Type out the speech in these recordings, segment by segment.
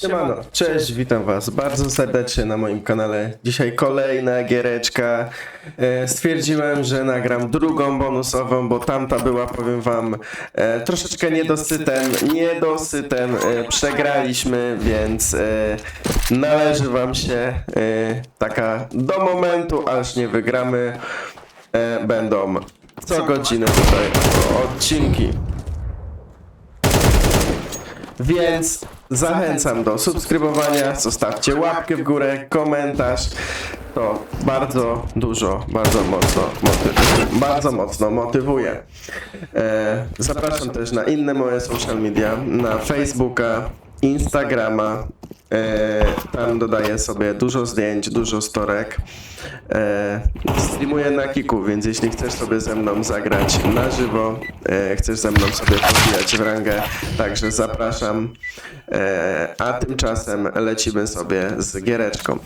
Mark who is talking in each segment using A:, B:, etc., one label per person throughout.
A: Siemano, cześć, witam was bardzo serdecznie na moim kanale. Dzisiaj kolejna giereczka. E, Stwierdziłem, że nagram drugą bonusową, bo tamta była, powiem wam, e, troszeczkę niedosytem, niedosytem e, przegraliśmy, więc e, należy wam się e, taka do momentu, aż nie wygramy. E, Będą co godzinę tutaj odcinki. Więc zachęcam do subskrybowania, zostawcie łapkę w górę, komentarz. To bardzo dużo, bardzo mocno motywuje. Bardzo mocno motywuje. E, zapraszam też na inne moje social media, na Facebooka, Instagrama. E, tam dodaję sobie dużo zdjęć, dużo storek. E, streamuję na Kiku, więc jeśli chcesz sobie ze mną zagrać na żywo, e, chcesz ze mną sobie pobijać w rangę, także zapraszam. E, a tymczasem lecimy sobie z giereczką.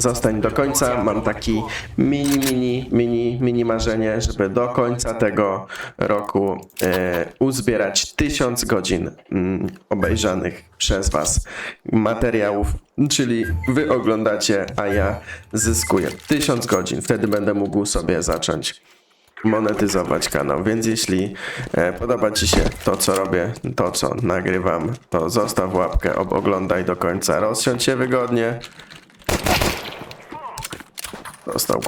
A: Zostań do końca. Mam taki mini, mini, mini, mini marzenie, żeby do końca tego roku e, uzbierać tysiąc godzin mm, obejrzanych przez Was materiałów, czyli Wy oglądacie, a ja zyskuję tysiąc godzin. Wtedy będę mógł sobie zacząć monetyzować kanał, więc jeśli e, podoba Ci się to, co robię, to, co nagrywam, to zostaw łapkę, oglądaj do końca, rozsiądź się wygodnie, Dostał.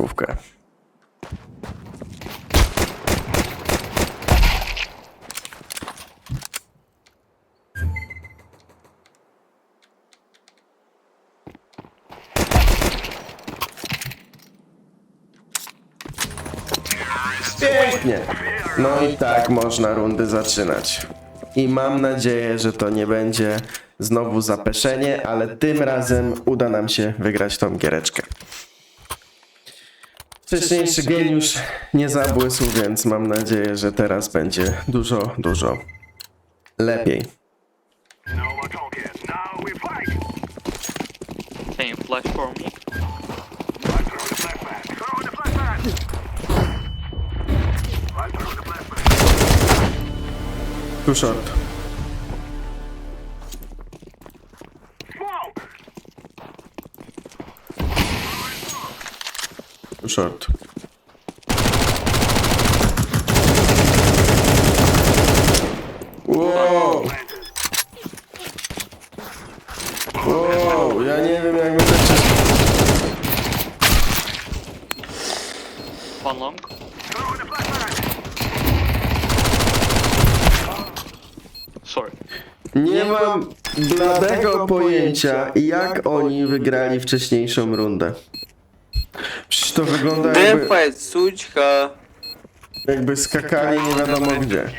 A: Pięknie. No i tak można rundy zaczynać. I mam nadzieję, że to nie będzie znowu zapeszenie, ale tym razem uda nam się wygrać tą giereczkę. Wcześniejszy geniusz nie zabłysł, więc mam nadzieję, że teraz będzie dużo, dużo lepiej.
B: No.
C: Can you flash for me?
B: I'm throwing
A: short. Wow! Wow, ja nie wiem jak my to czy...
C: One long. Sorry.
A: Nie mam bladego pojęcia, jak oni wygrali wcześniejszą rundę. Przecież to wygląda jakby,
D: Depaj, sućka.
A: jakby skakali nie wiadomo gdzie.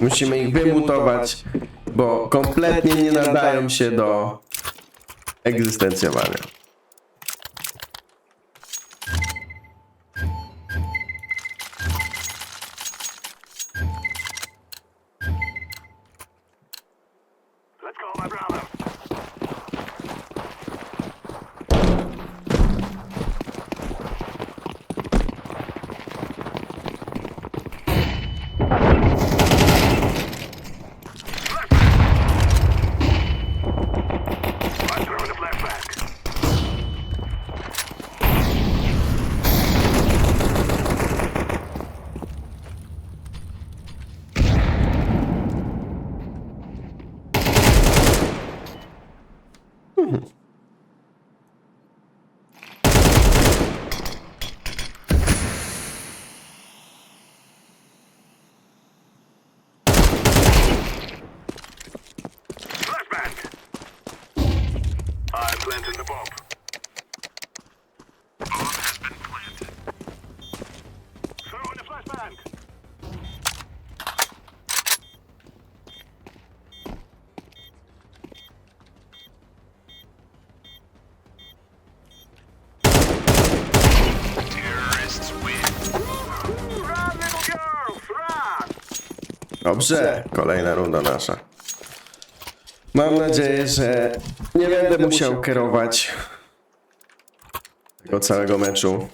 A: Musimy ich wymutować, bo kompletnie nie nadają się do egzystencjowania. Dobrze, kolejna runda nasza. Mam nadzieję, że nie będę musiał kierować tego całego meczu.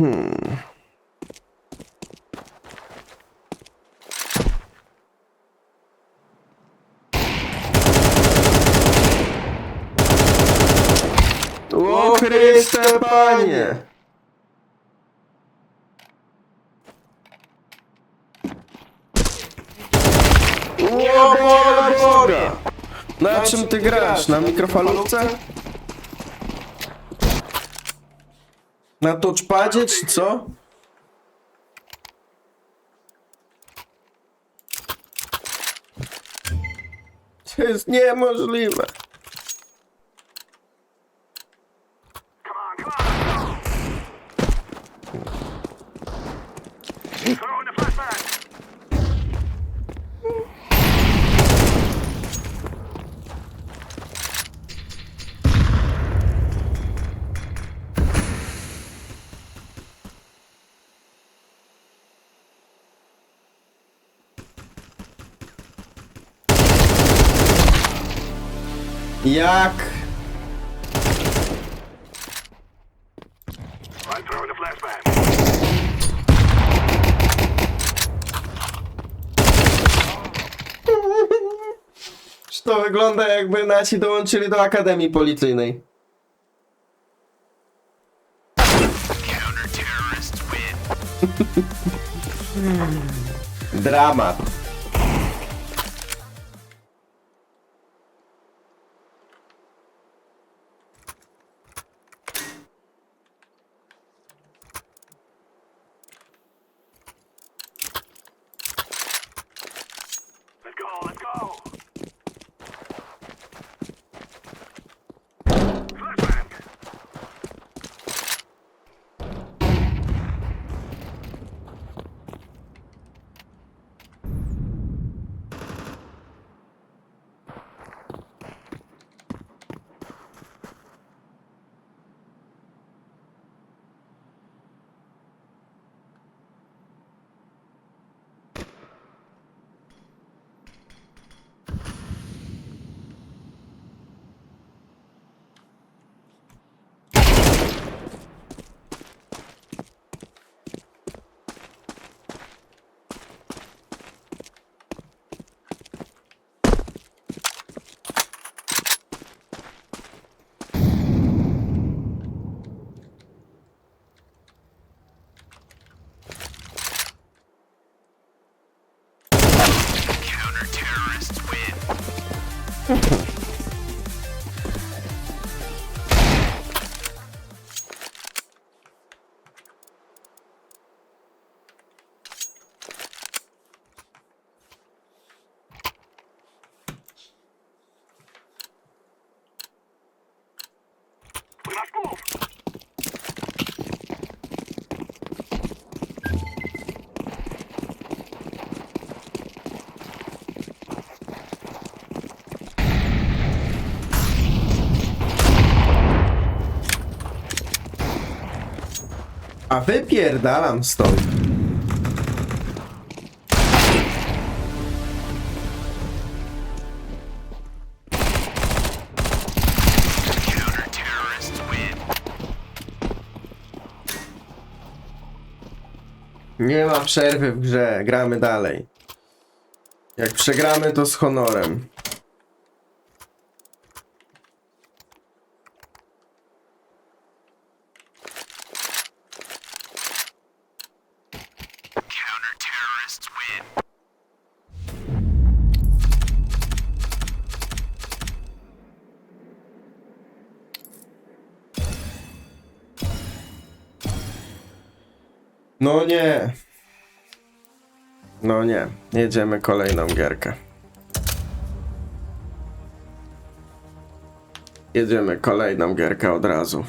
A: Hmm. O Chryste Panie! O Boga! Na czym ty grasz? Na mikrofalówce? Na touchpadzie czy co? To jest niemożliwe.
B: Come on, come on.
A: Jak? To wygląda jakby nasi dołączyli do Akademii Policyjnej. Dramat. Ha Wypierdalam stąd. Nie ma przerwy w grze, gramy dalej. Jak przegramy, to z honorem. No nie. No nie. Jedziemy kolejną gierkę. Jedziemy kolejną gierkę od razu.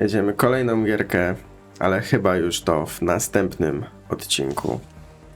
A: Jedziemy kolejną gierkę, ale chyba już to w następnym odcinku.